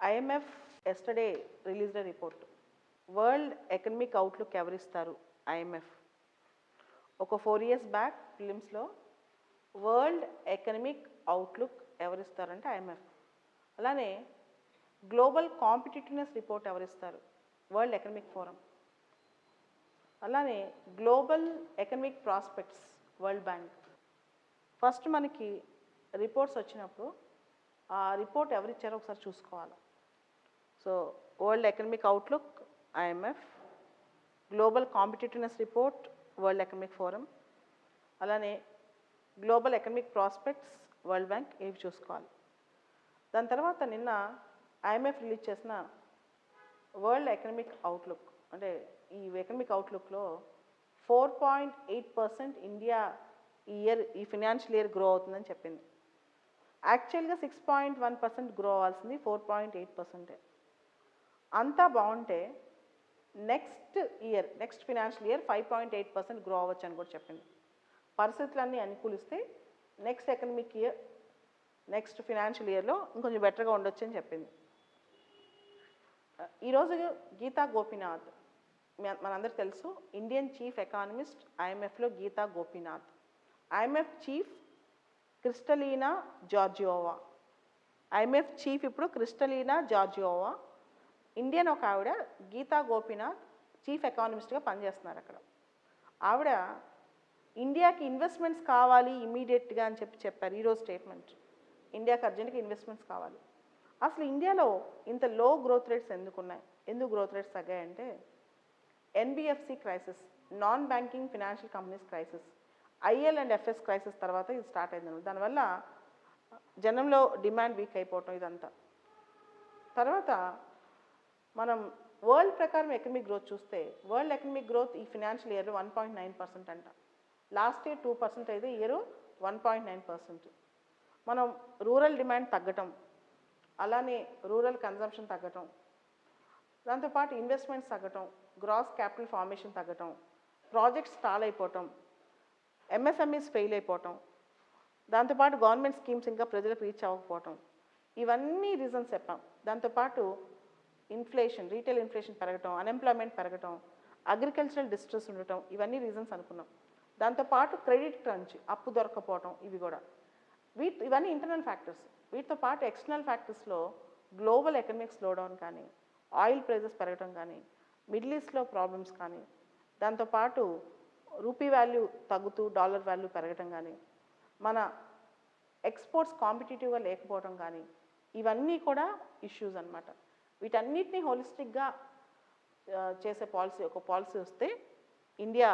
IMF yesterday released report world economic outlook ఎవరిస్తారు? IMF ఒక four years back ఫిలిమ్స్లో world economic outlook ఎవరిస్తారంటే IMF అలానే గ్లోబల్ కాంపిటేటివ్నెస్ రిపోర్ట్ ఎవరిస్తారు? వరల్డ్ ఎకనమిక్ ఫోరం అలానే global economic prospects world bank first మనకి reports వచ్చినప్పుడు ఆ రిపోర్ట్ ఎవరిచ్చారో ఒకసారి చూసుకోవాలి. So world economic outlook IMF global competitiveness report world economic forum అలానే global economic prospects world bank ఇవి చూసుకోవాలి. దాని తర్వాత నిన్న ఐఎంఎఫ్ రిలీజ్ చేసిన వరల్డ్ ఎకనమిక్ అవుట్లుక్ అంటే ఈ economic అవుట్లుక్లో four point eight percent India ఈ ఇయర్ ఈ ఫినాన్షియల్ ఇయర్ గ్రో అవుతుందని చెప్పింది. యాక్చువల్గా six point one percent grow అవ్వాల్సింది ఫోర్ పాయింట్ ఎయిట్ పర్సెంటే. అంతా బాగుంటే next year next financial year five point eight percent grow అవ్వచ్చు అని కూడా చెప్పింది. పరిస్థితులన్నీ అనుకూలిస్తే next economic year next financial ఇయర్లో ఇంకొంచెం బెటర్గా ఉండొచ్చు అని చెప్పింది. ఈరోజు గీతా గోపీనాథ్ మీ- మనందరికీ తెలుసు Indian chief economist ఐఎంఎఫ్లో Gita Gopinath. IMF chief Kristalina Georgieva. IMF chief ఇప్పుడు క్రిస్టలీనా జార్జియోవా. ఇండియన్ ఒక ఆవిడ గీతా గోపీనాథ్ చీఫ్ ఎకానమిస్ట్గా పనిచేస్తున్నారు అక్కడ. ఆవిడ ఇండియాకి ఇన్వెస్ట్మెంట్స్ కావాలి ఇమీడియట్గా అని చెప్పి చెప్పారు ఈరోజు స్టేట్మెంట్. ఇండియాకి అర్జెంట్గా ఇన్వెస్ట్మెంట్స్ కావాలి. అసలు ఇండియాలో ఇంత లో గ్రోత్ రేట్స్ ఎందుకు ఉన్నాయి ఎందుకు growth rates తగ్గాయంటే NBFC crisis non banking financial companies crisis IL and FS crisis తర్వాత ఇది స్టార్ట్ అయింది దానివల్ల జనంలో డిమాండ్ వీక్ అయిపోవటం ఇదంతా. తర్వాత మనం వరల్డ్ ప్రకారం ఎకనమిక్ గ్రోత్ చూస్తే వరల్డ్ ఎకనమిక్ గ్రోత్ ఈ ఫినాన్షియల్ ఇయర్లో వన్ పాయింట్ నైన్ పర్సెంట్ అంట. లాస్ట్ ఇయర్ టూ పర్సెంట్ అయితే year one point nine percent. మనం రూరల్ డిమాండ్ తగ్గటం అలానే రూరల్ కన్జంప్షన్ తగ్గటం దాంతోపాటు ఇన్వెస్ట్మెంట్స్ తగ్గటం గ్రాస్ క్యాపిటల్ ఫార్మేషన్ తగ్గటం ప్రాజెక్ట్స్ స్టాల్ అయిపోవటం ఎంఎస్ఎంఈస్ ఫెయిల్ అయిపోవటం దాంతోపాటు గవర్నమెంట్ స్కీమ్స్ ఇంకా ప్రజలకు రీచ్ అవ్వకపోవటం ఇవన్నీ రీజన్స్ చెప్పాం. దాంతోపాటు ఇన్ఫ్లేషన్ రీటైల్ ఇన్ఫ్లేషన్ పెరగటం అన్ఎంప్లాయ్మెంట్ పెరగటం అగ్రికల్చరల్ డిస్ట్రెస్ ఉండటం ఇవన్నీ రీజన్స్ అనుకున్నాం. దాంతోపాటు క్రెడిట్ క్రంచ్ అప్పు దొరకపోవటం ఇవి కూడా. వీటి ఇవన్నీ ఇంటర్నల్ ఫ్యాక్టర్స్ వీటితో పాటు ఎక్స్టర్నల్ ఫ్యాక్టర్స్లో గ్లోబల్ ఎకనామిక్ స్లోడౌన్ కానీ ఆయిల్ ప్రైజెస్ పెరగడం కానీ మిడిల్ ఈస్ట్లో ప్రాబ్లమ్స్ కానీ దాంతోపాటు రూపీ వాల్యూ తగ్గుతూ డాలర్ వాల్యూ పెరగటం కానీ మన ఎక్స్పోర్ట్స్ కాంపిటేటివ్గా లేకపోవడం కానీ ఇవన్నీ కూడా ఇష్యూస్ అన్నమాట. వీటన్నిటిని హోలిస్టిక్గా చేసే పాలసీ ఒక పాలసీ వస్తే ఇండియా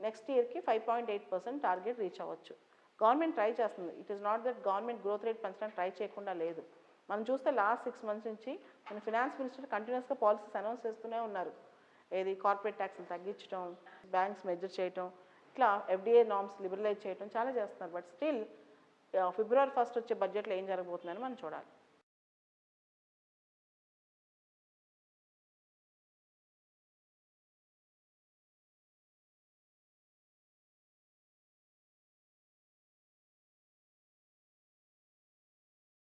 నెక్స్ట్ ఇయర్కి five point eight percent target reach అవ్వచ్చు. గవర్నమెంట్ ట్రై చేస్తుంది. It is not that government growth rate పెంచడానికి ట్రై చేయకుండా లేదు. మనం చూస్తే లాస్ట్ సిక్స్ మంత్స్ నుంచి మన ఫినాన్స్ మినిస్టర్ కంటిన్యూస్గా పాలసీస్ అనౌన్స్ చేస్తూనే ఉన్నారు. ఏది కార్పొరేట్ ట్యాక్స్ని తగ్గించడం బ్యాంక్స్ మెజర్ చేయటం ఇట్లా ఎఫ్డిఏ నామ్స్ లిబరలైజ్ చేయటం చాలా చేస్తున్నారు. బట్ స్టిల్ ఫిబ్రవరి ఫస్ట్ వచ్చే బడ్జెట్లో ఏం జరగబోతుందని మనం చూడాలి.